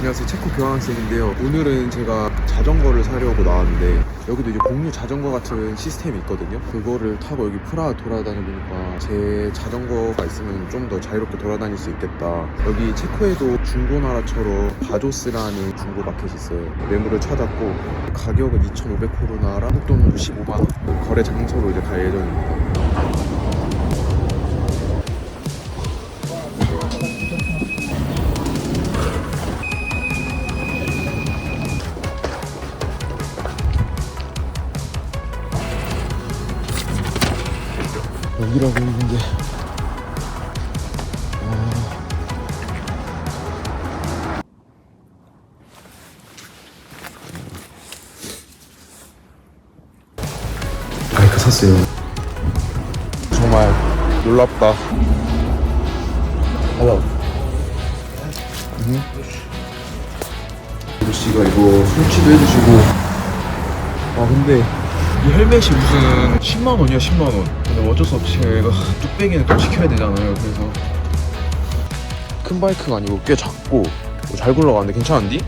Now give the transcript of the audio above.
안녕하세요 체코 교환학생인데요. 오늘은 제가 자전거를 사려고 나왔는데 여기도 이제 공유 자전거 같은 시스템이 있거든요. 그거를 타고 여기 프라하 돌아다니니까 제 자전거가 있으면 좀 더 자유롭게 돌아다닐 수 있겠다. 여기 체코에도 중고나라처럼 바조스라는 중고 마켓이 있어요. 매물을 찾았고 가격은 2,500 코로나랑 한돈 15만원. 거래 장소로 이제 갈 예정입니다 여기라고 있는데 마이크 샀어요. 정말 놀랍다. Hello. 아저씨가 이거 설치도 해주시고. 아 근데 이 헬멧이 무슨 10만 원이야 10만 원. 근데 어쩔 수 없이 얘가 뚝배기는 또 지켜야 되잖아요. 그래서 큰 바이크가 아니고 꽤 작고 어, 잘 굴러가는데 괜찮은디?